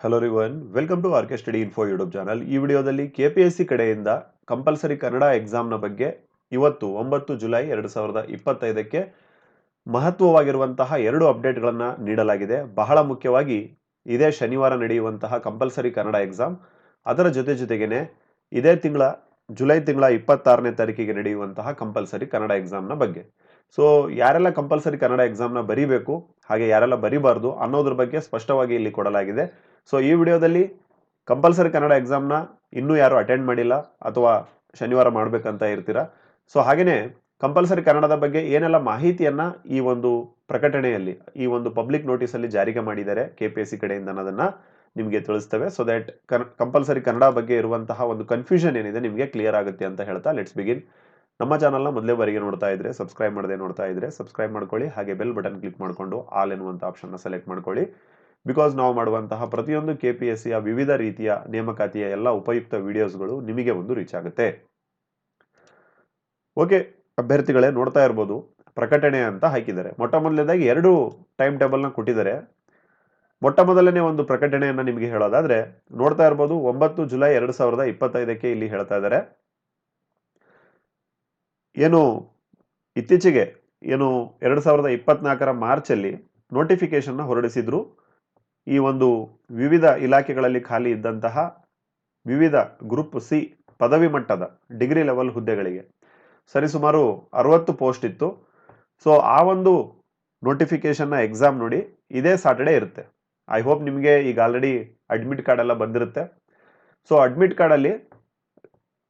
Hello everyone welcome to RK study info YouTube channel ಈ ವಿಡಿಯೋದಲ್ಲಿ K P S C ಕಡೆಯಿಂದ compulsory Kannada ಎಕ್ಸಾಮ್ನ ಬಗ್ಗೆ ಇವತ್ತು ಒಂಬತ್ತು ಜುಲೈ ಎರಡು ಸಾವಿರದ ಇಪ್ಪತ್ತೈದಕ್ಕೆ ಮಹತ್ವವಾಗಿರುವಂತಹ ಎರಡು ಅಪ್ಡೇಟ್ಗಳನ್ನು ನೀಡಲಾಗಿದೆ. ಬಹಳ ಮುಖ್ಯವಾಗಿ ಇದೇ ಶನಿವಾರ ನಡೆಯುವಂತಹ ಕಂಪಲ್ಸರಿ ಕನ್ನಡ ಎಕ್ಸಾಮ್ ಅದರ ಜೊತೆ ಜೊತೆಗೇನೆ ಇದೇ ತಿಂಗಳ, ಜುಲೈ ತಿಂಗಳ ಇಪ್ಪತ್ತಾರನೇ ತಾರೀಕಿಗೆ ನಡೆಯುವಂತಹ ಕಂಪಲ್ಸರಿ ಕನ್ನಡ ಎಕ್ಸಾಮ್ನ ಬಗ್ಗೆ. ಸೊ ಯಾರೆಲ್ಲ ಕಂಪಲ್ಸರಿ ಕನ್ನಡ ಎಕ್ಸಾಮ್ನ ಬರೀಬೇಕು, ಹಾಗೆ ಯಾರೆಲ್ಲ ಬರೀಬಾರ್ದು ಅನ್ನೋದ್ರ ಬಗ್ಗೆ ಸ್ಪಷ್ಟವಾಗಿ ಇಲ್ಲಿ ಕೊಡಲಾಗಿದೆ. ಸೊ ಈ ವಿಡಿಯೋದಲ್ಲಿ ಕಂಪಲ್ಸರಿ ಕನ್ನಡ ಎಕ್ಸಾಮ್ನ ಇನ್ನೂ ಯಾರು ಅಟೆಂಡ್ ಮಾಡಿಲ್ಲ ಅಥವಾ ಶನಿವಾರ ಮಾಡಬೇಕಂತ ಇರ್ತೀರಾ. ಸೊ ಹಾಗೆಯೇ ಕಂಪಲ್ಸರಿ ಕನ್ನಡದ ಬಗ್ಗೆ ಏನೆಲ್ಲ ಮಾಹಿತಿಯನ್ನು ಈ ಒಂದು ಪ್ರಕಟಣೆಯಲ್ಲಿ, ಈ ಒಂದು ಪಬ್ಲಿಕ್ ನೋಟಿಸಲ್ಲಿ ಜಾರಿಗೆ ಮಾಡಿದ್ದಾರೆ ಕೆ ಪಿ ಎಸ್ ಸಿ ಕಡೆಯಿಂದ ಅನ್ನೋದನ್ನು ನಿಮಗೆ ತಿಳಿಸ್ತೇವೆ. ಸೊ ದಟ್ ಕಂಪಲ್ಸರಿ ಕನ್ನಡ ಬಗ್ಗೆ ಇರುವಂತಹ ಒಂದು ಕನ್ಫ್ಯೂಷನ್ ಏನಿದೆ ನಿಮಗೆ ಕ್ಲಿಯರ್ ಆಗುತ್ತೆ ಅಂತ ಹೇಳ್ತಾ ಲೆಟ್ಸ್ ಬಿಗಿನ್ ನಮ್ಮ ಚಾನಲ್ನ ಮೊದಲೇ ಬಾರಿಗೆ ನೋಡ್ತಾ ಇದ್ರೆ ಸಬ್ಸ್ಕ್ರೈಬ್ ಮಾಡದೆ ನೋಡ್ತಾ ಇದ್ರೆ ಸಬ್ಸ್ಕ್ರೈಬ್ ಮಾಡ್ಕೊಳ್ಳಿ, ಹಾಗೆ ಬೆಲ್ ಬಟನ್ ಕ್ಲಿಕ್ ಮಾಡಿಕೊಂಡು ಆಲ್ ಎನ್ನುವಂಥ ಆಪ್ಷನ್ನ ಸೆಲೆಕ್ಟ್ ಮಾಡ್ಕೊಳ್ಳಿ. ಬಿಕಾಸ್ ನಾವು ಮಾಡುವಂತಹ ಪ್ರತಿಯೊಂದು ಕೆ ಪಿ ಎಸ್ ಸಿಯ ವಿವಿಧ ರೀತಿಯ ನೇಮಕಾತಿಯ ಎಲ್ಲ ಉಪಯುಕ್ತ ವಿಡಿಯೋಸ್ಗಳು ನಿಮಗೆ ಒಂದು ರೀಚ್ ಆಗುತ್ತೆ. ಓಕೆ ಅಭ್ಯರ್ಥಿಗಳೇ ನೋಡ್ತಾ ಇರ್ಬೋದು, ಪ್ರಕಟಣೆ ಅಂತ ಹಾಕಿದ್ದಾರೆ. ಮೊಟ್ಟ ಮೊದಲನೇದಾಗಿ ಎರಡು ಟೈಮ್ ಟೇಬಲ್ನ ಕೊಟ್ಟಿದ್ದಾರೆ. ಮೊಟ್ಟ ಮೊದಲನೇ ಒಂದು ಪ್ರಕಟಣೆಯನ್ನು ನಿಮಗೆ ಹೇಳೋದಾದ್ರೆ, ನೋಡ್ತಾ ಇರ್ಬೋದು, ಒಂಬತ್ತು ಜುಲೈ ಎರಡು ಸಾವಿರದ ಇಪ್ಪತ್ತೈದಕ್ಕೆ ಇಲ್ಲಿ ಹೇಳ್ತಾ ಇದ್ದಾರೆ. ಏನು ಇತ್ತೀಚೆಗೆ, ಏನು ಎರಡು ಸಾವಿರದ ಇಪ್ಪತ್ನಾಲ್ಕರ ಮಾರ್ಚಲ್ಲಿ ನೋಟಿಫಿಕೇಶನ್ನ ಹೊರಡಿಸಿದ್ರು. ಈ ಒಂದು ವಿವಿಧ ಇಲಾಖೆಗಳಲ್ಲಿ ಖಾಲಿ ಇದ್ದಂತಹ ವಿವಿಧ ಗ್ರೂಪ್ ಸಿ ಪದವಿ ಮಟ್ಟದ ಡಿಗ್ರಿ ಲೆವೆಲ್ ಹುದ್ದೆಗಳಿಗೆ ಸರಿಸುಮಾರು ಅರವತ್ತು ಪೋಸ್ಟ್ ಇತ್ತು. ಸೊ, ಆ ಒಂದು ನೋಟಿಫಿಕೇಶನ್ನ ಎಕ್ಸಾಮ್ ನೋಡಿ ಇದೇ ಸಾಟರ್ಡೆ ಇರುತ್ತೆ. ಐ ಹೋಪ್ ನಿಮಗೆ ಈಗ ಆಲ್ರೆಡಿ ಅಡ್ಮಿಟ್ ಕಾರ್ಡ್ ಎಲ್ಲ ಬಂದಿರುತ್ತೆ. ಸೊ, ಅಡ್ಮಿಟ್ ಕಾರ್ಡಲ್ಲಿ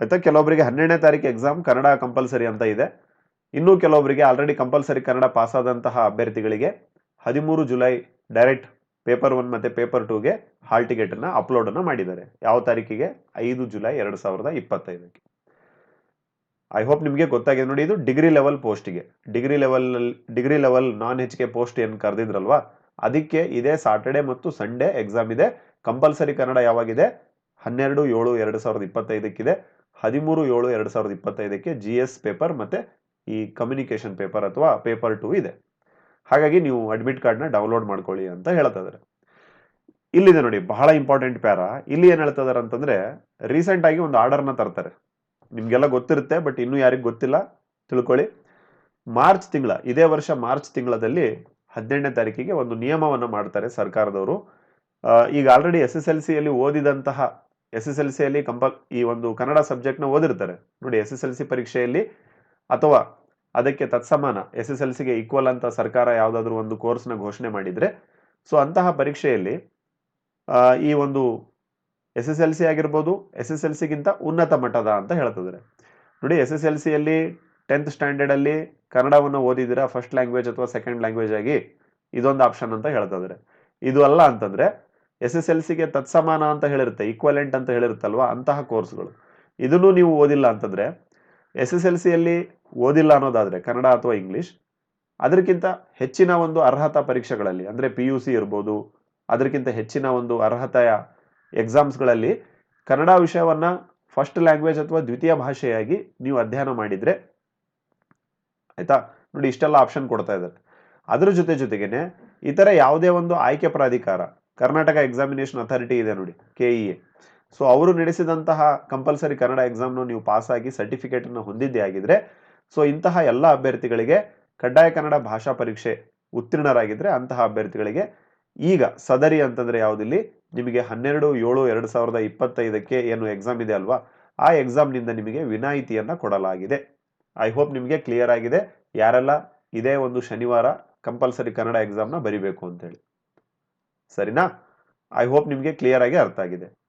ಆಯ್ತಾ ಕೆಲವೊಬ್ಬರಿಗೆ ಹನ್ನೆರಡನೇ ತಾರೀಕು ಎಕ್ಸಾಮ್ ಕನ್ನಡ ಕಂಪಲ್ಸರಿ ಅಂತ ಇದೆ. ಇನ್ನೂ ಕೆಲವೊಬ್ಬರಿಗೆ ಆಲ್ರೆಡಿ ಕಂಪಲ್ಸರಿ ಕನ್ನಡ ಪಾಸ್ ಆದಂತಹ ಅಭ್ಯರ್ಥಿಗಳಿಗೆ ಹದಿಮೂರು ಜುಲೈ ಡೈರೆಕ್ಟ್ ಪೇಪರ್ ಒನ್ ಮತ್ತೆ ಪೇಪರ್ ಟೂಗೆ ಹಾಲ್ ಟಿಕೆಟನ್ನು ಅಪ್ಲೋಡನ್ನು ಮಾಡಿದ್ದಾರೆ. ಯಾವ ತಾರೀಕಿಗೆ? ಐದು ಜುಲೈ ಎರಡು ಸಾವಿರದ ಇಪ್ಪತ್ತೈದಕ್ಕೆ. ಐ ಹೋಪ್ ನಿಮಗೆ ಗೊತ್ತಾಗಿದೆ. ನೋಡಿ, ಇದು ಡಿಗ್ರಿ ಲೆವೆಲ್ ಪೋಸ್ಟಿಗೆ degree ಲೆವೆಲ್ನಲ್ಲಿ degree level non H K post ಏನು ಕರೆದಿದ್ರಲ್ವಾ? ಅದಕ್ಕೆ ಇದೇ ಸಾಟರ್ಡೆ ಮತ್ತು ಸಂಡೇ ಎಕ್ಸಾಮ್ ಇದೆ. ಕಂಪಲ್ಸರಿ ಕನ್ನಡ ಯಾವಾಗಿದೆ? ಹನ್ನೆರಡು, ಏಳು, ಎರಡು ಸಾವಿರದ ಇಪ್ಪತ್ತೈದಕ್ಕಿದೆ. ಹದಿಮೂರು, ಏಳು, ಎರಡು ಸಾವಿರದ ಇಪ್ಪತ್ತೈದಕ್ಕೆ ಜಿ ಎಸ್ ಪೇಪರ್ ಮತ್ತೆ ಈ ಕಮ್ಯುನಿಕೇಶನ್ ಪೇಪರ್ ಅಥವಾ ಪೇಪರ್ ಟೂ ಇದೆ. ಹಾಗಾಗಿ ನೀವು ಅಡ್ಮಿಟ್ ಕಾರ್ಡ್ನ ಡೌನ್ಲೋಡ್ ಮಾಡ್ಕೊಳ್ಳಿ ಅಂತ ಹೇಳ್ತಾ ಇಲ್ಲಿದೆ ನೋಡಿ, ಬಹಳ ಇಂಪಾರ್ಟೆಂಟ್ ಪ್ಯಾರ. ಇಲ್ಲಿ ಏನು ಹೇಳ್ತಾ ಅಂತಂದರೆ ಅಂತಂದ್ರೆ ರೀಸೆಂಟ್ ಆಗಿ ಒಂದು ಆರ್ಡರ್ನ ತರ್ತಾರೆ. ನಿಮಗೆಲ್ಲ ಗೊತ್ತಿರುತ್ತೆ ಬಟ್ ಇನ್ನೂ ಯಾರಿಗೂ ಗೊತ್ತಿಲ್ಲ, ತಿಳ್ಕೊಳ್ಳಿ. ಮಾರ್ಚ್ ತಿಂಗಳ, ಇದೇ ವರ್ಷ ಮಾರ್ಚ್ ತಿಂಗಳಲ್ಲಿ ಹದಿನೆಂಟನೇ ತಾರೀಕಿಗೆ ಒಂದು ನಿಯಮವನ್ನು ಮಾಡ್ತಾರೆ ಸರ್ಕಾರದವರು. ಈಗ ಆಲ್ರೆಡಿ ಎಸ್ ಎಸ್ ಎಲ್ ಸಿಯಲ್ಲಿ ಓದಿದಂತಹ ಎಸ್ ಎಸ್ ಎಲ್ ಸಿಯಲ್ಲಿ ಕಂಪಲ್ ಈ ಒಂದು ಕನ್ನಡ ಸಬ್ಜೆಕ್ಟ್ನ ಓದಿರ್ತಾರೆ. ನೋಡಿ ಎಸ್ ಎಸ್ ಎಲ್ ಸಿ ಪರೀಕ್ಷೆಯಲ್ಲಿ ಅಥವಾ ಅದಕ್ಕೆ ತತ್ಸಮಾನ ಎಸ್ ಎಸ್ ಎಲ್ ಸಿಗೆ ಈಕ್ವಲ್ ಅಂತ ಸರ್ಕಾರ ಯಾವುದಾದ್ರೂ ಒಂದು ಕೋರ್ಸ್ನ ಘೋಷಣೆ ಮಾಡಿದ್ರೆ ಸೊ ಅಂತಹ ಪರೀಕ್ಷೆಯಲ್ಲಿ ಈ ಒಂದು ಎಸ್ ಎಸ್ ಎಲ್ ಸಿ ಆಗಿರ್ಬೋದು ಎಸ್ ಎಸ್ ಎಲ್ ಸಿಗಿಂತ ಉನ್ನತ ಮಟ್ಟದ ಅಂತ ಹೇಳ್ತಿದ್ದಾರೆ. ನೋಡಿ ಎಸ್ ಎಸ್ ಎಲ್ ಸಿಯಲ್ಲಿ ಟೆಂತ್ ಸ್ಟ್ಯಾಂಡರ್ಡಲ್ಲಿ ಕನ್ನಡವನ್ನು ಓದಿದ್ದೀರಾ ಫಸ್ಟ್ ಲ್ಯಾಂಗ್ವೇಜ್ ಅಥವಾ ಸೆಕೆಂಡ್ ಲ್ಯಾಂಗ್ವೇಜ್ ಆಗಿ ಇದೊಂದು ಆಪ್ಷನ್ ಅಂತ ಹೇಳ್ತಿದ್ದಾರೆ. ಇದು ಅಲ್ಲ ಅಂತಂದ್ರೆ ಎಸ್ ಎಸ್ ಎಲ್ ಸಿಗೆ ತತ್ಸಮಾನ ಅಂತ ಹೇಳಿರುತ್ತೆ ಈಕ್ವಲೆಂಟ್ ಅಂತ ಹೇಳಿರುತ್ತಲ್ವ ಅಂತಹ ಕೋರ್ಸ್ಗಳು ಇದನ್ನು ನೀವು ಓದಿಲ್ಲ ಅಂತಂದ್ರೆ ಎಸ್ ಎಸ್ ಎಲ್ ಸಿಯಲ್ಲಿ ಓದಿಲ್ಲ ಅನ್ನೋದಾದರೆ ಕನ್ನಡ ಅಥವಾ ಇಂಗ್ಲಿಷ್, ಅದಕ್ಕಿಂತ ಹೆಚ್ಚಿನ ಒಂದು ಅರ್ಹತಾ ಪರೀಕ್ಷೆಗಳಲ್ಲಿ, ಅಂದರೆ ಪಿ ಯು ಸಿ ಇರ್ಬೋದು, ಅದಕ್ಕಿಂತ ಹೆಚ್ಚಿನ ಒಂದು ಅರ್ಹತೆಯ ಎಕ್ಸಾಮ್ಸ್ಗಳಲ್ಲಿ ಕನ್ನಡ ವಿಷಯವನ್ನು ಫಸ್ಟ್ ಲ್ಯಾಂಗ್ವೇಜ್ ಅಥವಾ ದ್ವಿತೀಯ ಭಾಷೆಯಾಗಿ ನೀವು ಅಧ್ಯಯನ ಮಾಡಿದರೆ, ಆಯಿತಾ? ನೋಡಿ, ಇಷ್ಟೆಲ್ಲ ಆಪ್ಷನ್ ಕೊಡ್ತಾ ಇದ್ದಾರೆ. ಅದರ ಜೊತೆ ಜೊತೆಗೇನೆ ಇತರ ಯಾವುದೇ ಒಂದು ಆಯ್ಕೆ ಪ್ರಾಧಿಕಾರ, ಕರ್ನಾಟಕ ಎಕ್ಸಾಮಿನೇಷನ್ ಅಥಾರಿಟಿ ಇದೆ ನೋಡಿ ಕೆ ಇ ಎ ಸೊ ಅವರು ನಡೆಸಿದಂತಹ ಕಂಪಲ್ಸರಿ ಕನ್ನಡ ಎಕ್ಸಾಮ್ನ ನೀವು ಪಾಸ್ ಆಗಿ ಸರ್ಟಿಫಿಕೇಟ್ ಅನ್ನು ಹೊಂದಿದ್ದೇ ಆಗಿದ್ರೆ ಸೊ ಇಂತಹ ಎಲ್ಲ ಅಭ್ಯರ್ಥಿಗಳಿಗೆ ಕಡ್ಡಾಯ ಕನ್ನಡ ಭಾಷಾ ಪರೀಕ್ಷೆ ಉತ್ತೀರ್ಣರಾಗಿದ್ರೆ ಅಂತಹ ಅಭ್ಯರ್ಥಿಗಳಿಗೆ ಈಗ ಸದರಿ ಅಂತಂದ್ರೆ ಯಾವುದಿಲ್ಲಿ? ನಿಮಗೆ ಹನ್ನೆರಡು, ಏಳು, ಎರಡು ಸಾವಿರದ ಇಪ್ಪತ್ತೈದಕ್ಕೆ ಏನು ಎಕ್ಸಾಮ್ ಇದೆ ಅಲ್ವಾ? ಆ ಎಕ್ಸಾಮ್ನಿಂದ ನಿಮಗೆ ವಿನಾಯಿತಿಯನ್ನ ಕೊಡಲಾಗಿದೆ. ಐ ಹೋಪ್ ನಿಮಗೆ ಕ್ಲಿಯರ್ ಆಗಿದೆ. ಯಾರೆಲ್ಲ ಇದೇ ಒಂದು ಶನಿವಾರ ಕಂಪಲ್ಸರಿ ಕನ್ನಡ ಎಕ್ಸಾಮ್ನ ಬರಿಬೇಕು ಅಂತೇಳಿ. ಸರಿನಾ? ಐ ಹೋಪ್ ನಿಮಗೆ ಕ್ಲಿಯರ್ ಆಗಿ ಅರ್ಥ ಆಗಿದೆ.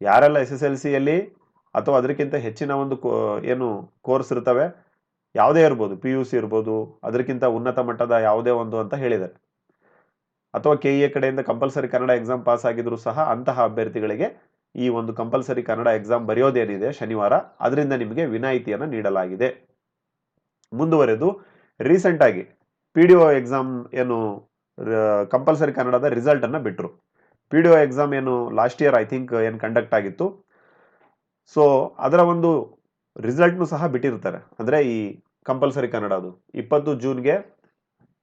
ಯಾರೆಲ್ಲ ಎಸ್ ಎಸ್ ಎಲ್ ಸಿಯಲ್ಲಿ ಅಥವಾ ಅದಕ್ಕಿಂತ ಹೆಚ್ಚಿನ ಒಂದು ಕೋ- ಏನು ಕೋರ್ಸ್ ಇರ್ತವೆ, ಯಾವುದೇ ಇರ್ಬೋದು, ಪಿ ಯು ಸಿ ಇರ್ಬೋದು, ಅದಕ್ಕಿಂತ ಉನ್ನತ ಮಟ್ಟದ ಯಾವುದೇ ಒಂದು ಅಂತ ಹೇಳಿದ್ದಾರೆ. ಅಥವಾ ಕೆ ಎ ಕಡೆಯಿಂದ ಕಂಪಲ್ಸರಿ ಕನ್ನಡ ಎಕ್ಸಾಮ್ ಪಾಸ್ ಆಗಿದ್ರು ಸಹ ಅಂತಹ ಅಭ್ಯರ್ಥಿಗಳಿಗೆ ಈ ಒಂದು ಕಂಪಲ್ಸರಿ ಕನ್ನಡ ಎಕ್ಸಾಮ್ ಬರೆಯೋದೇನಿದೆ ಶನಿವಾರ, ಅದರಿಂದ ನಿಮಗೆ ವಿನಾಯಿತಿಯನ್ನು ನೀಡಲಾಗಿದೆ. ಮುಂದುವರೆದು ರೀಸೆಂಟಾಗಿ ಪಿ ಡಿ ಒ ಎಕ್ಸಾಮ್ ಏನು ಕಂಪಲ್ಸರಿ ಕನ್ನಡದ ರಿಸಲ್ಟನ್ನು ಬಿಟ್ಟರು ಪಿ ಡಿ ಒ ಎಕ್ಸಾಮ್ ಏನು ಲಾಸ್ಟ್ ಇಯರ್ ಐ ಥಿಂಕ್ ಏನು ಕಂಡಕ್ಟ್ ಆಗಿತ್ತು. ಸೊ ಅದರ ಒಂದು ರಿಸಲ್ಟ್ನು ಸಹ ಬಿಟ್ಟಿರ್ತಾರೆ ಅಂದರೆ ಈ ಕಂಪಲ್ಸರಿ ಕನ್ನಡ ಅದು. ಇಪ್ಪತ್ತು ಜೂನ್ಗೆ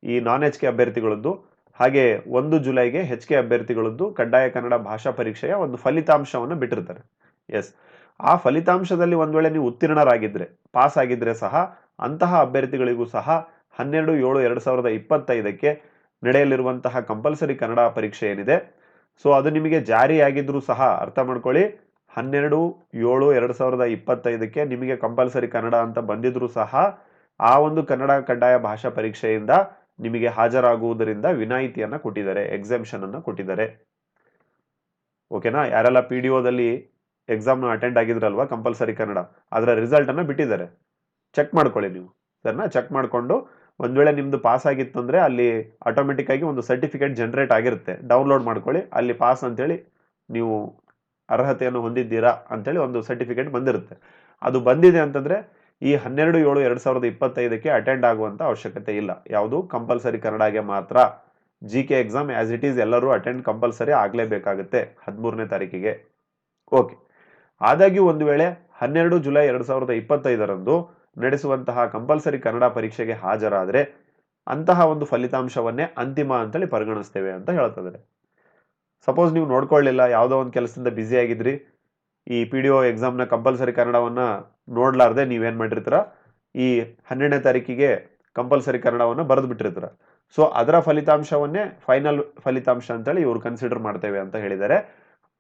ಈ ನಾನ್ ಎಚ್ ಕೆ ಅಭ್ಯರ್ಥಿಗಳದ್ದು, ಹಾಗೆ ಒಂದು ಜುಲೈಗೆ ಹೆಚ್ ಕೆ ಅಭ್ಯರ್ಥಿಗಳದ್ದು ಕಡ್ಡಾಯ ಕನ್ನಡ ಭಾಷಾ ಪರೀಕ್ಷೆಯ ಒಂದು ಫಲಿತಾಂಶವನ್ನು ಬಿಟ್ಟಿರ್ತಾರೆ ಎಸ್ ಆ ಫಲಿತಾಂಶದಲ್ಲಿ ಒಂದು ವೇಳೆ ನೀವು ಉತ್ತೀರ್ಣರಾಗಿದ್ದರೆ ಪಾಸ್ ಆಗಿದ್ದರೆ ಸಹ, ಅಂತಹ ಅಭ್ಯರ್ಥಿಗಳಿಗೂ ಸಹ ಹನ್ನೆರಡು, ಏಳು, ಎರಡು ಸಾವಿರದ ಇಪ್ಪತ್ತೈದಕ್ಕೆ ನಡೆಯಲಿರುವಂತಹ ಕಂಪಲ್ಸರಿ ಕನ್ನಡ ಪರೀಕ್ಷೆ ಏನಿದೆ ಸೊ ಅದು ನಿಮಗೆ ಜಾರಿಯಾಗಿದ್ರೂ ಸಹ ಅರ್ಥ ಮಾಡ್ಕೊಳ್ಳಿ. ಹನ್ನೆರಡು, ಏಳು, ಎರಡು ಸಾವಿರದ ಇಪ್ಪತ್ತೈದಕ್ಕೆ ನಿಮಗೆ ಕಂಪಲ್ಸರಿ ಕನ್ನಡ ಅಂತ ಬಂದಿದ್ರು ಸಹ ಆ ಒಂದು ಕನ್ನಡ ಕಡ್ಡಾಯ ಭಾಷಾ ಪರೀಕ್ಷೆಯಿಂದ ನಿಮಗೆ ಹಾಜರಾಗುವುದರಿಂದ ವಿನಾಯಿತಿಯನ್ನ ಕೊಟ್ಟಿದ್ದಾರೆ ಎಕ್ಸಾಮಿಷನ್ ಅನ್ನ ಕೊಟ್ಟಿದ್ದಾರೆ. ಓಕೆನಾ? ಯಾರೆಲ್ಲ ಪಿ ಡಿ ಒದಲ್ಲಿ ಎಕ್ಸಾಮ್ನ ಅಟೆಂಡ್ ಆಗಿದ್ರಲ್ವಾ ಕಂಪಲ್ಸರಿ ಕನ್ನಡ, ಅದರ ರಿಸಲ್ಟನ್ನು ಬಿಟ್ಟಿದ್ದಾರೆ. ಚೆಕ್ ಮಾಡ್ಕೊಳ್ಳಿ ನೀವು. ಸರಿನಾ? ಚೆಕ್ ಮಾಡಿಕೊಂಡು ಒಂದ್ ವೇಳೆ ನಿಮ್ಮದು ಪಾಸ್ ಆಗಿತ್ತು ಅಂದ್ರೆ ಅಲ್ಲಿ ಆಟೋಮೆಟಿಕ್ಕಾಗಿ ಒಂದು ಸರ್ಟಿಫಿಕೇಟ್ ಜನರೇಟ್ ಆಗಿರುತ್ತೆ. ಡೌನ್ಲೋಡ್ ಮಾಡ್ಕೊಳ್ಳಿ. ಅಲ್ಲಿ ಪಾಸ್ ಅಂತೇಳಿ ನೀವು ಅರ್ಹತೆಯನ್ನು ಹೊಂದಿದ್ದೀರಾ ಅಂತೇಳಿ ಒಂದು ಸರ್ಟಿಫಿಕೇಟ್ ಬಂದಿರುತ್ತೆ. ಅದು ಬಂದಿದೆ ಅಂತಂದ್ರೆ ಈ ಹನ್ನೆರಡು, ಏಳು, ಎರಡ್ ಸಾವಿರದ ಇಪ್ಪತ್ತೈದಕ್ಕೆ ಅಟೆಂಡ್ ಆಗುವಂತ ಅವಶ್ಯಕತೆ ಇಲ್ಲ. ಯಾವುದು? ಕಂಪಲ್ಸರಿ ಕನ್ನಡಗೆ ಮಾತ್ರ. G K exam as it is ಎಲ್ಲರೂ ಅಟೆಂಡ್ ಕಂಪಲ್ಸರಿ ಆಗಲೇಬೇಕಾಗುತ್ತೆ ಹದಿಮೂರನೇ ತಾರೀಕಿಗೆ. ಓಕೆ ಆದಾಗ್ಯೂ ಒಂದು ವೇಳೆ ಹನ್ನೆರಡು ಜುಲೈ ಎರಡ್ ಸಾವಿರದ ಇಪ್ಪತ್ತೈದರಂದು ನಡೆಸುವಂತಹ ಕಂಪಲ್ಸರಿ ಕನ್ನಡ ಪರೀಕ್ಷೆಗೆ ಹಾಜರಾದರೆ ಅಂತಹ ಒಂದು ಫಲಿತಾಂಶವನ್ನೇ ಅಂತಿಮ ಅಂತೇಳಿ ಪರಿಗಣಿಸ್ತೇವೆ ಅಂತ ಹೇಳ್ತಿದ್ದಾರೆ ಸಪೋಸ್ ನೀವು ನೋಡ್ಕೊಳ್ಳಿಲ್ಲ, ಯಾವುದೋ ಒಂದು ಕೆಲಸದಿಂದ ಬ್ಯುಸಿ ಆಗಿದ್ರಿ, ಈ ಪಿ ಡಿ ಒ ಎಕ್ಸಾಮ್ನ ಕಂಪಲ್ಸರಿ ಕನ್ನಡವನ್ನು ನೋಡ್ಲಾರ್ದೆ ನೀವೇನು ಮಾಡಿರ್ತೀರ? ಈ ಹನ್ನೆರಡನೇ ತಾರೀಕಿಗೆ ಕಂಪಲ್ಸರಿ ಕನ್ನಡವನ್ನು ಬರೆದು ಬಿಟ್ಟಿರ್ತೀರ ಸೊ ಅದರ ಫಲಿತಾಂಶವನ್ನೇ ಫೈನಲ್ ಫಲಿತಾಂಶ ಅಂತೇಳಿ ಇವರು ಕನ್ಸಿಡರ್ ಮಾಡ್ತೇವೆ ಅಂತ ಹೇಳಿದ್ದಾರೆ.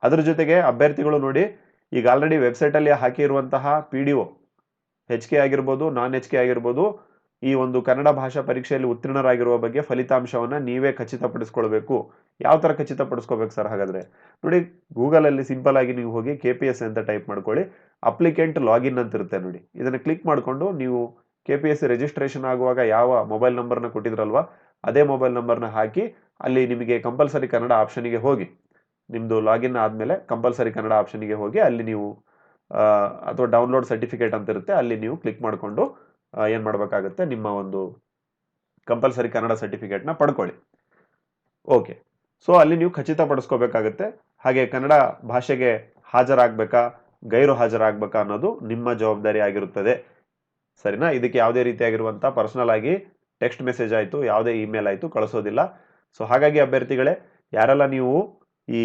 ಅದರ ಜೊತೆಗೆ ಅಭ್ಯರ್ಥಿಗಳು ನೋಡಿ, ಈಗ ಆಲ್ರೆಡಿ ವೆಬ್ಸೈಟಲ್ಲಿ ಹಾಕಿರುವಂತಹ P D O H K ಆಗಿರ್ಬೋದು ನಾನ್ ಹೆಚ್ ಕೆ ಆಗಿರ್ಬೋದು, ಈ ಒಂದು ಕನ್ನಡ ಭಾಷಾ ಪರೀಕ್ಷೆಯಲ್ಲಿ ಉತ್ತೀರ್ಣರಾಗಿರುವ ಬಗ್ಗೆ ಫಲಿತಾಂಶವನ್ನ ನೀವೇ ಖಚಿತಪಡಿಸ್ಕೊಳ್ಬೇಕು. ಯಾವ ತರ ಖಚಿತಪಡಿಸ್ಕೋಬೇಕು ಸರ್ ಹಾಗಾದ್ರೆ? ನೋಡಿ ಗೂಗಲ್ ಅಲ್ಲಿ ಸಿಂಪಲ್ ಆಗಿ ನೀವು ಹೋಗಿ ಕೆ ಪಿ ಎಸ್ ಅಂತ ಟೈಪ್ ಮಾಡ್ಕೊಳ್ಳಿ. ಅಪ್ಲಿಕೆಂಟ್ ಲಾಗಿನ್ ಅಂತ ಇರುತ್ತೆ ನೋಡಿ. ಇದನ್ನ ಕ್ಲಿಕ್ ಮಾಡಿಕೊಂಡು ನೀವು ಕೆ ಪಿ ಎಸ್ ರಿಜಿಸ್ಟ್ರೇಷನ್ ಆಗುವಾಗ ಯಾವ ಮೊಬೈಲ್ ನಂಬರ್ನ ಕೊಟ್ಟಿದ್ರಲ್ವಾ, ಅದೇ ಮೊಬೈಲ್ ನಂಬರ್ನ ಹಾಕಿ ಅಲ್ಲಿ ನಿಮಗೆ ಕಂಪಲ್ಸರಿ ಕನ್ನಡ ಆಪ್ಷನ್ಗೆ ಹೋಗಿ. ನಿಮ್ಮದು ಲಾಗಿನ್ ಆದ್ಮೇಲೆ ಕಂಪಲ್ಸರಿ ಕನ್ನಡ ಆಪ್ಷನ್ಗೆ ಹೋಗಿ ಅಲ್ಲಿ ನೀವು ಅಥವಾ ಡೌನ್ಲೋಡ್ ಸರ್ಟಿಫಿಕೇಟ್ ಅಂತ ಇರುತ್ತೆ, ಅಲ್ಲಿ ನೀವು ಕ್ಲಿಕ್ ಮಾಡಿಕೊಂಡು ಏನು ಮಾಡಬೇಕಾಗುತ್ತೆ, ನಿಮ್ಮ ಒಂದು ಕಂಪಲ್ಸರಿ ಕನ್ನಡ ಸರ್ಟಿಫಿಕೇಟ್ನ ಪಡ್ಕೊಳ್ಳಿ. ಓಕೆ ಸೊ ಅಲ್ಲಿ ನೀವು ಖಚಿತಪಡಿಸ್ಕೋಬೇಕಾಗತ್ತೆ, ಹಾಗೆ ಕನ್ನಡ ಭಾಷೆಗೆ ಹಾಜರಾಗಬೇಕಾ, ಗೈರು ಹಾಜರಾಗಬೇಕಾ ಅನ್ನೋದು ನಿಮ್ಮ ಜವಾಬ್ದಾರಿ ಆಗಿರುತ್ತದೆ. ಸರಿನಾ? ಇದಕ್ಕೆ ಯಾವುದೇ ರೀತಿಯಾಗಿರುವಂಥ ಪರ್ಸನಲ್ ಆಗಿ ಟೆಕ್ಸ್ಟ್ ಮೆಸೇಜ್ ಆಯಿತು, ಯಾವುದೇ ಇಮೇಲ್ ಆಯಿತು, ಕಳಿಸೋದಿಲ್ಲ. ಸೊ ಹಾಗಾಗಿ ಅಭ್ಯರ್ಥಿಗಳೇ, ಯಾರೆಲ್ಲ ನೀವು ಈ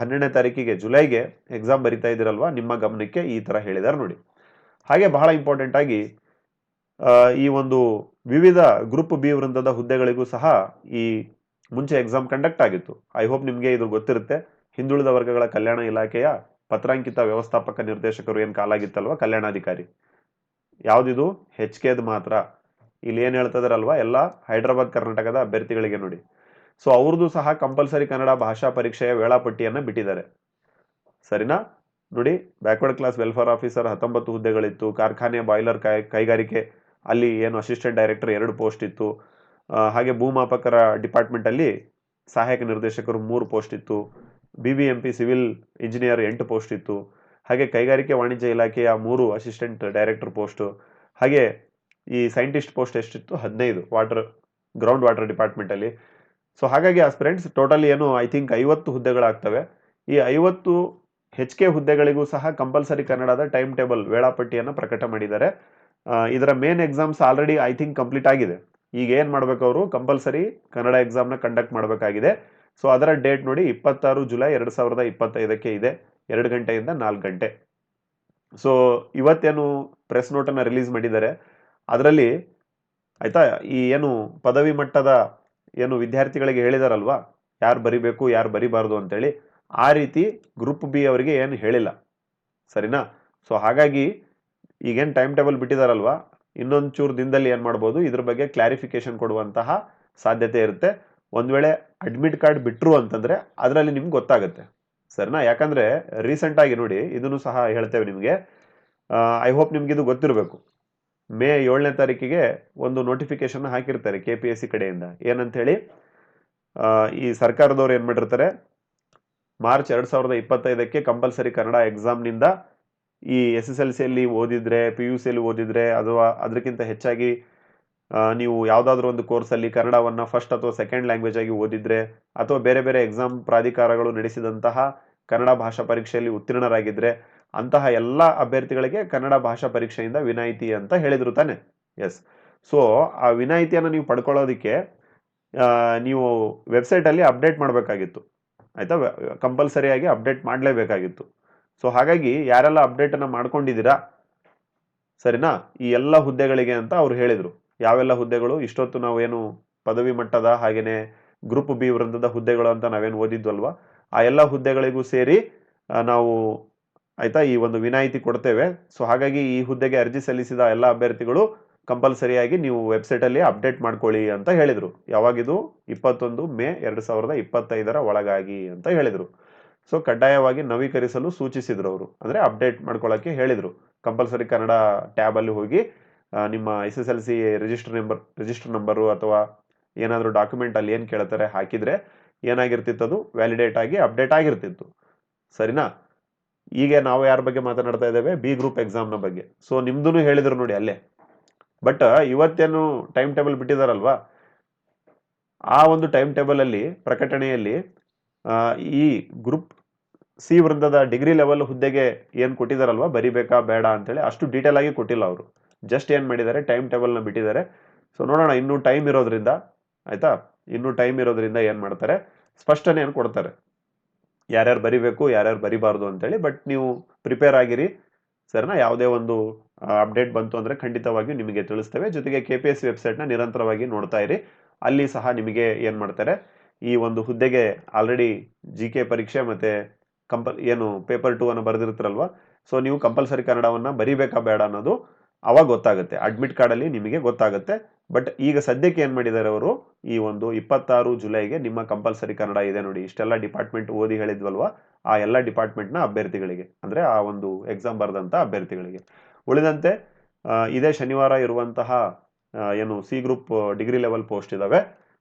ಹನ್ನೆರಡನೇ ತಾರೀಕಿಗೆ ಜುಲೈಗೆ ಎಕ್ಸಾಮ್ ಬರಿತಾ ಇದ್ದೀರಲ್ವಾ? ನಿಮ್ಮ ಗಮನಕ್ಕೆ ಈ ಥರ ಹೇಳಿದ್ದಾರೆ ನೋಡಿ. ಹಾಗೆ ಬಹಳ ಇಂಪಾರ್ಟೆಂಟ್ ಆಗಿ ಈ ಒಂದು ವಿವಿಧ ಗ್ರೂಪ್ ಬಿ ವೃಂದದ ಹುದ್ದೆಗಳಿಗೂ ಸಹ ಈ ಮುಂಚೆ ಎಕ್ಸಾಮ್ ಕಂಡಕ್ಟ್ ಆಗಿತ್ತು. ಐ ಹೋಪ್ ನಿಮಗೆ ಇದು ಗೊತ್ತಿರುತ್ತೆ. ಹಿಂದುಳಿದ ವರ್ಗಗಳ ಕಲ್ಯಾಣ ಇಲಾಖೆಯ ಪತ್ರಾಂಕಿತ ವ್ಯವಸ್ಥಾಪಕ ನಿರ್ದೇಶಕರು ಏನು ಕಾಲಾಗಿತ್ತಲ್ವ? ಕಲ್ಯಾಣಾಧಿಕಾರಿ. ಯಾವುದಿದು? ಹೆಚ್ ಕೆದ್ ಮಾತ್ರ. ಇಲ್ಲಿ ಏನ್ ಹೇಳ್ತದಾರಲ್ವಾ ಎಲ್ಲ ಹೈದರಾಬಾದ್ ಕರ್ನಾಟಕದ ಅಭ್ಯರ್ಥಿಗಳಿಗೆ ನೋಡಿ. ಸೊ ಅವ್ರದ್ದು ಸಹ ಕಂಪಲ್ಸರಿ ಕನ್ನಡ ಭಾಷಾ ಪರೀಕ್ಷೆಯ ವೇಳಾಪಟ್ಟಿಯನ್ನು ಬಿಟ್ಟಿದ್ದಾರೆ. ಸರಿನಾ? ನೋಡಿ ಬ್ಯಾಕ್ವರ್ಡ್ ಕ್ಲಾಸ್ ವೆಲ್ಫೇರ್ ಆಫೀಸರ್ ಹತ್ತೊಂಬತ್ತು ಹುದ್ದೆಗಳಿತ್ತು. ಕಾರ್ಖಾನೆ ಬಾಯ್ಲರ್ ಕೈಗಾರಿಕೆ ಅಲ್ಲಿ ಏನು ಅಸಿಸ್ಟೆಂಟ್ ಡೈರೆಕ್ಟರ್ ಎರಡು ಪೋಸ್ಟ್ ಇತ್ತು. ಹಾಗೆ ಭೂಮಾಪಕರ ಡಿಪಾರ್ಟ್ಮೆಂಟ್ ಅಲ್ಲಿ ಸಹಾಯಕ ನಿರ್ದೇಶಕರು ಮೂರು ಪೋಸ್ಟ್ ಇತ್ತು. B B M P civil engineer ಎಂಟು ಪೋಸ್ಟ್ ಇತ್ತು. ಹಾಗೆ ಕೈಗಾರಿಕೆ ವಾಣಿಜ್ಯ ಇಲಾಖೆಯ ಮೂರು ಅಸಿಸ್ಟೆಂಟ್ ಡೈರೆಕ್ಟರ್ ಪೋಸ್ಟ್ ಹಾಗೆ ಈ ಸೈಂಟಿಸ್ಟ್ ಪೋಸ್ಟ್ ಎಷ್ಟಿತ್ತು? ಹದಿನೈದು ವಾಟರ್ ಗ್ರೌಂಡ್ ವಾಟರ್ ಡಿಪಾರ್ಟ್ಮೆಂಟ್ ಅಲ್ಲಿ. ಸೊ ಹಾಗಾಗಿ ಆಸ್ಪಿರೆಂಟ್ಸ್ ಟೋಟಲ್ ಏನು ಐ ಥಿಂಕ್ ಐವತ್ತು ಹುದ್ದೆಗಳಾಗ್ತವೆ. ಈ ಐವತ್ತು ಹೆಚ್ ಕೆ ಹುದ್ದೆಗಳಿಗೂ ಸಹ ಕಂಪಲ್ಸರಿ ಕನ್ನಡದ ಟೈಮ್ ಟೇಬಲ್ ವೇಳಾಪಟ್ಟಿಯನ್ನು ಪ್ರಕಟ ಮಾಡಿದ್ದಾರೆ. ಇದರ main exams already I think complete ಆಗಿದೆ. ಈಗ ಏನು ಮಾಡಬೇಕು ಅವರು? ಕಂಪಲ್ಸರಿ ಕನ್ನಡ ಎಕ್ಸಾಮ್ನ ಕಂಡಕ್ಟ್ ಮಾಡಬೇಕಾಗಿದೆ. ಸೊ ಅದರ ಡೇಟ್ ನೋಡಿ ಇಪ್ಪತ್ತಾರು ಜುಲೈ ಎರಡು ಸಾವಿರದ ಇಪ್ಪತ್ತೈದಕ್ಕೆ ಇದೆ. ಎರಡು ಗಂಟೆಯಿಂದ ನಾಲ್ಕು ಗಂಟೆ. ಸೊ ಇವತ್ತೇನು ಪ್ರೆಸ್ ನೋಟನ್ನು ರಿಲೀಸ್ ಮಾಡಿದ್ದಾರೆ. ಅದರಲ್ಲಿ, ಆಯಿತಾ, ಈ ಏನು ಪದವಿ ಮಟ್ಟದ ಏನು ವಿದ್ಯಾರ್ಥಿಗಳಿಗೆ ಹೇಳಿದಾರಲ್ವಾ? ಯಾರು ಬರಿಬೇಕು, ಯಾರು ಬರಿಬಾರ್ದು ಅಂತೇಳಿ ಆ ರೀತಿ ಗ್ರೂಪ್ ಬಿ ಅವರಿಗೆ ಏನು ಹೇಳಿಲ್ಲ. ಸರಿನಾ? ಸೊ ಹಾಗಾಗಿ ಈಗೇನು ಟೈಮ್ ಟೇಬಲ್ ಬಿಟ್ಟಿದಾರಲ್ವಾ? ಇನ್ನೊಂದು ಚೂರು ದಿನದಲ್ಲಿ ಏನು ಮಾಡ್ಬೋದು? ಇದ್ರ ಬಗ್ಗೆ ಕ್ಲಾರಿಫಿಕೇಶನ್ ಕೊಡುವಂತಹ ಸಾಧ್ಯತೆ ಇರುತ್ತೆ. ಒಂದು ವೇಳೆ ಅಡ್ಮಿಟ್ ಕಾರ್ಡ್ ಬಿಟ್ಟರು ಅಂತಂದರೆ ಅದರಲ್ಲಿ ನಿಮ್ಗೆ ಗೊತ್ತಾಗುತ್ತೆ. ಸರಿನಾ? ಯಾಕಂದರೆ ರೀಸೆಂಟಾಗಿ ನೋಡಿ, ಇದನ್ನು ಸಹ ಹೇಳ್ತೇವೆ ನಿಮಗೆ. ಐ ಹೋಪ್ ನಿಮ್ಗೆ ಇದು ಗೊತ್ತಿರಬೇಕು. ಮೇ ಏಳನೇ ತಾರೀಕಿಗೆ ಒಂದು ನೋಟಿಫಿಕೇಶನ್ ಹಾಕಿರ್ತಾರೆ ಕೆ ಪಿ ಎಸ್ ಸಿ ಕಡೆಯಿಂದ. ಏನಂತ ಹೇಳಿ ಈ ಸರ್ಕಾರದವ್ರು ಏನು ಮಾಡಿರ್ತಾರೆ, ಮಾರ್ಚ್ ಎರಡು ಸಾವಿರದ ಇಪ್ಪತ್ತೈದಕ್ಕೆ ಕಂಪಲ್ಸರಿ ಕನ್ನಡ ಎಕ್ಸಾಮ್ನಿಂದ ಈ ಎಸ್ ಎಸ್ ಎಲ್ ಸಿಯಲ್ಲಿ ಓದಿದ್ರೆ ಪಿ ಯು ಸಿಯಲ್ಲಿ ಓದಿದ್ರೆ, ಅಥವಾ ಅದಕ್ಕಿಂತ ಹೆಚ್ಚಾಗಿ ನೀವು ಯಾವುದಾದ್ರೂ ಒಂದು ಕೋರ್ಸಲ್ಲಿ ಕನ್ನಡವನ್ನು ಫಸ್ಟ್ ಅಥವಾ ಸೆಕೆಂಡ್ ಲ್ಯಾಂಗ್ವೇಜ್ ಆಗಿ ಓದಿದ್ರೆ, ಅಥವಾ ಬೇರೆ ಬೇರೆ ಎಕ್ಸಾಮ್ ಪ್ರಾಧಿಕಾರಗಳು ನಡೆಸಿದಂತಹ ಕನ್ನಡ ಭಾಷಾ ಪರೀಕ್ಷೆಯಲ್ಲಿ ಉತ್ತೀರ್ಣರಾಗಿದ್ರೆ ಅಂತಹ ಎಲ್ಲ ಅಭ್ಯರ್ಥಿಗಳಿಗೆ ಕನ್ನಡ ಭಾಷಾ ಪರೀಕ್ಷೆಯಿಂದ ವಿನಾಯಿತಿ ಅಂತ ಹೇಳಿದ್ರು ತಾನೆ. ಎಸ್ ಸೊ ಆ ವಿನಾಯಿತಿಯನ್ನು ನೀವು ಪಡ್ಕೊಳ್ಳೋದಕ್ಕೆ ನೀವು ವೆಬ್ಸೈಟಲ್ಲಿ ಅಪ್ಡೇಟ್ ಮಾಡಬೇಕಾಗಿತ್ತು. ಆಯಿತಾ? ಕಂಪಲ್ಸರಿಯಾಗಿ ಅಪ್ಡೇಟ್ ಮಾಡಲೇಬೇಕಾಗಿತ್ತು. ಸೊ ಹಾಗಾಗಿ ಯಾರೆಲ್ಲ ಅಪ್ಡೇಟನ್ನು ಮಾಡ್ಕೊಂಡಿದ್ದೀರಾ? ಸರಿನಾ? ಈ ಎಲ್ಲ ಹುದ್ದೆಗಳಿಗೆ ಅಂತ ಅವ್ರು ಹೇಳಿದರು. ಯಾವೆಲ್ಲ ಹುದ್ದೆಗಳು? ಇಷ್ಟೊತ್ತು ನಾವೇನು ಪದವಿ ಮಟ್ಟದ ಹಾಗೆಯೇ ಗ್ರೂಪ್ ಬಿ ವೃಂದದ ಹುದ್ದೆಗಳು ಅಂತ ನಾವೇನು ಓದಿದ್ವಲ್ವಾ? ಆ ಎಲ್ಲ ಹುದ್ದೆಗಳಿಗೂ ಸೇರಿ ನಾವು ಆಯ್ತಾ? ಈ ಒಂದು ವಿನಾಯಿತಿ ಕೊಡ್ತೇವೆ. ಸೊ ಹಾಗಾಗಿ ಈ ಹುದ್ದೆಗೆ ಅರ್ಜಿ ಸಲ್ಲಿಸಿದ ಎಲ್ಲ ಅಭ್ಯರ್ಥಿಗಳು ಕಂಪಲ್ಸರಿಯಾಗಿ ನೀವು ವೆಬ್ಸೈಟಲ್ಲಿ ಅಪ್ಡೇಟ್ ಮಾಡ್ಕೊಳ್ಳಿ ಅಂತ ಹೇಳಿದರು. ಯಾವಾಗಿದು? ಇಪ್ಪತ್ತೊಂದು ಮೇ ಎರಡು ಸಾವಿರದ ಇಪ್ಪತ್ತೈದರ ಒಳಗಾಗಿ ಅಂತ ಹೇಳಿದರು. ಸೊ ಕಡ್ಡಾಯವಾಗಿ ನವೀಕರಿಸಲು ಸೂಚಿಸಿದರು ಅವರು. ಅಂದರೆ ಅಪ್ಡೇಟ್ ಮಾಡ್ಕೊಳ್ಳೋಕ್ಕೆ ಹೇಳಿದರು. ಕಂಪಲ್ಸರಿ ಕನ್ನಡ ಟ್ಯಾಬಲ್ಲಿ ಹೋಗಿ ನಿಮ್ಮ S S L C register number, register number ಅಥವಾ ಏನಾದರೂ ಡಾಕ್ಯುಮೆಂಟ್ ಅಲ್ಲಿ ಏನು ಕೇಳ್ತಾರೆ ಹಾಕಿದರೆ ಏನಾಗಿರ್ತಿತ್ತು ಅದು ವ್ಯಾಲಿಡೇಟ್ ಆಗಿ ಅಪ್ಡೇಟ್ ಆಗಿರ್ತಿತ್ತು. ಸರಿನಾ? ಈಗ ನಾವು ಯಾರ ಬಗ್ಗೆ ಮಾತನಾಡ್ತಾ ಇದ್ದೇವೆ? ಬಿ ಗ್ರೂಪ್ ಎಕ್ಸಾಮ್ನ ಬಗ್ಗೆ. ಸೊ ನಿಮ್ದು ಹೇಳಿದ್ರು ನೋಡಿ ಅಲ್ಲೇ. ಬಟ್ ಇವತ್ತೇನು ಟೈಮ್ ಟೇಬಲ್ ಬಿಟ್ಟಿದಾರಲ್ವಾ? ಆ ಒಂದು ಟೈಮ್ ಟೇಬಲ್ ಅಲ್ಲಿ, ಪ್ರಕಟಣೆಯಲ್ಲಿ ಈ ಗ್ರೂಪ್ ಸಿ ವೃಂದದ ಡಿಗ್ರಿ ಲೆವೆಲ್ ಹುದ್ದೆಗೆ ಏನು ಕೊಟ್ಟಿದಾರಲ್ವಾ? ಬರಿಬೇಕಾ, ಬೇಡ ಅಂತೇಳಿ ಅಷ್ಟು ಡೀಟೇಲ್ ಆಗಿ ಕೊಟ್ಟಿಲ್ಲ ಅವರು. ಜಸ್ಟ್ ಏನು ಮಾಡಿದ್ದಾರೆ? ಟೈಮ್ ಟೇಬಲ್ನ ಬಿಟ್ಟಿದ್ದಾರೆ. ಸೊ ನೋಡೋಣ, ಇನ್ನೂ ಟೈಮ್ ಇರೋದ್ರಿಂದ, ಆಯ್ತಾ? ಇನ್ನೂ ಟೈಮ್ ಇರೋದ್ರಿಂದ ಏನು ಮಾಡ್ತಾರೆ? ಸ್ಪಷ್ಟನೆಯನ್ನು ಕೊಡ್ತಾರೆ? ಯಾರ್ಯಾರು ಬರಿಬೇಕು, ಯಾರ್ಯಾರು ಬರಿಬಾರ್ದು ಅಂತೇಳಿ ಬಟ್ ನೀವು ಪ್ರಿಪೇರ್ ಆಗಿರಿ. ಸರ್ನ ಯಾವುದೇ ಒಂದು ಅಪ್ಡೇಟ್ ಬಂತು ಅಂದರೆ ಖಂಡಿತವಾಗಿಯೂ ನಿಮಗೆ ತಿಳಿಸ್ತೇವೆ. ಜೊತೆಗೆ ಕೆ ಪಿ ಎಸ್ ಸಿ ವೆಬ್ಸೈಟ್ನ ನಿರಂತರವಾಗಿ ನೋಡ್ತಾ ಇರಿ. ಅಲ್ಲಿ ಸಹ ನಿಮಗೆ ಏನು ಮಾಡ್ತಾರೆ, ಈ ಒಂದು ಹುದ್ದೆಗೆ ಆಲ್ರೆಡಿ ಜಿ ಕೆ ಪರೀಕ್ಷೆ ಮತ್ತು ಕಂಪಲ್ ಏನು ಪೇಪರ್ ಟೂ ಅನ್ನು ಬರೆದಿರ್ತಾರಲ್ವ ಸೊ ನೀವು ಕಂಪಲ್ಸರಿ ಕನ್ನಡವನ್ನು ಬರಿಬೇಕಾ ಬೇಡ ಅನ್ನೋದು ಅವಾಗ ಗೊತ್ತಾಗುತ್ತೆ. ಅಡ್ಮಿಟ್ ಕಾರ್ಡಲ್ಲಿ ನಿಮಗೆ ಗೊತ್ತಾಗುತ್ತೆ. ಬಟ್ ಈಗ ಸದ್ಯಕ್ಕೆ ಏನು ಮಾಡಿದ್ದಾರೆ ಅವರು? ಈ ಒಂದು ಇಪ್ಪತ್ತಾರು ಜುಲೈಗೆ ನಿಮ್ಮ ಕಂಪಲ್ಸರಿ ಕನ್ನಡ ಇದೆ ನೋಡಿ, ಇಷ್ಟೆಲ್ಲ ಡಿಪಾರ್ಟ್ಮೆಂಟ್ ಓದಿ ಹೇಳಿದ್ವಲ್ವಾ? ಆ ಎಲ್ಲ ಡಿಪಾರ್ಟ್ಮೆಂಟ್ನ ಅಭ್ಯರ್ಥಿಗಳಿಗೆ, ಅಂದರೆ ಆ ಒಂದು ಎಕ್ಸಾಮ್ ಬರೆದಂಥ ಅಭ್ಯರ್ಥಿಗಳಿಗೆ. ಉಳಿದಂತೆ ಇದೇ ಶನಿವಾರ ಇರುವಂತಹ ಏನು C group degree level post ಇದ್ದಾವೆ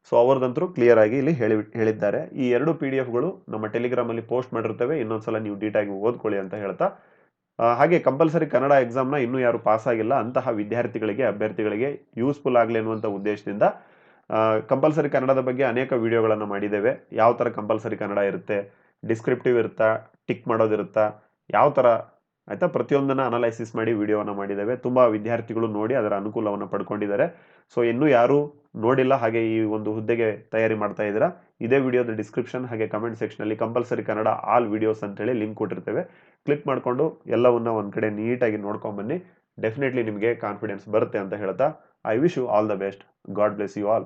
ಸೊ ಅವ್ರದಂತರೂ ಕ್ಲಿಯರ್ ಆಗಿ ಇಲ್ಲಿ ಹೇಳಿ ಹೇಳಿದ್ದಾರೆ. ಈ ಎರಡು ಪಿ ಡಿ ಎಫ್ಗಳು ನಮ್ಮ ಟೆಲಿಗ್ರಾಮಲ್ಲಿ ಪೋಸ್ಟ್ ಮಾಡಿರ್ತೇವೆ. ಇನ್ನೊಂದ್ಸಲ ನೀವು ಡೀಟಾಗಿ ಓದ್ಕೊಳ್ಳಿ ಅಂತ ಹೇಳ್ತಾ ಹಾಗೆ ಕಂಪಲ್ಸರಿ ಕನ್ನಡ ಎಕ್ಸಾಮ್ನ ಇನ್ನೂ ಯಾರು ಪಾಸ್ ಆಗಿಲ್ಲ, ಅಂತಹ ವಿದ್ಯಾರ್ಥಿಗಳಿಗೆ, ಅಭ್ಯರ್ಥಿಗಳಿಗೆ ಯೂಸ್ಫುಲ್ ಆಗಲಿ ಅನ್ನುವಂಥ ಉದ್ದೇಶದಿಂದ ಕಂಪಲ್ಸರಿ ಕನ್ನಡದ ಬಗ್ಗೆ ಅನೇಕ ವಿಡಿಯೋಗಳನ್ನು ಮಾಡಿದ್ದೇವೆ. ಯಾವ ಥರ ಕಂಪಲ್ಸರಿ ಕನ್ನಡ ಇರುತ್ತೆ ಡಿಸ್ಕ್ರಿಪ್ಟಿವ್ ಇರುತ್ತಾ ಟಿಕ್ ಮಾಡೋದಿರುತ್ತಾ, ಯಾವ ಥರ ಆಯಿತಾ? ಪ್ರತಿಯೊಂದನ್ನು ಅನಲೈಸಿಸ್ ಮಾಡಿ ವಿಡಿಯೋವನ್ನು ಮಾಡಿದ್ದೇವೆ. ತುಂಬ ವಿದ್ಯಾರ್ಥಿಗಳು ನೋಡಿ ಅದರ ಅನುಕೂಲವನ್ನು ಪಡ್ಕೊಂಡಿದ್ದಾರೆ. ಸೊ ಇನ್ನೂ ಯಾರೂ ನೋಡಿಲ್ಲ, ಹಾಗೆ ಈ ಒಂದು ಹುದ್ದೆಗೆ ತಯಾರಿ ಮಾಡ್ತಾ ಇದ್ದೀರಾ, ಇದೇ ವಿಡಿಯೋದ ಡಿಸ್ಕ್ರಿಪ್ಷನ್ ಹಾಗೆ ಕಮೆಂಟ್ ಸೆಕ್ಷನಲ್ಲಿ ಕಂಪಲ್ಸರಿ ಕನ್ನಡ ಆಲ್ ವಿಡಿಯೋಸ್ ಅಂತೇಳಿ ಲಿಂಕ್ ಕೊಟ್ಟಿರ್ತೇವೆ. ಕ್ಲಿಕ್ ಮಾಡಿಕೊಂಡು ಎಲ್ಲವನ್ನು ಒಂದು ಕಡೆ ನೀಟಾಗಿ ನೋಡ್ಕೊಂಬನ್ನಿ ಡೆಫಿನೆಟ್ಲಿ ನಿಮಗೆ ಕಾನ್ಫಿಡೆನ್ಸ್ ಬರುತ್ತೆ ಅಂತ ಹೇಳ್ತಾ I wish you all the best God bless you all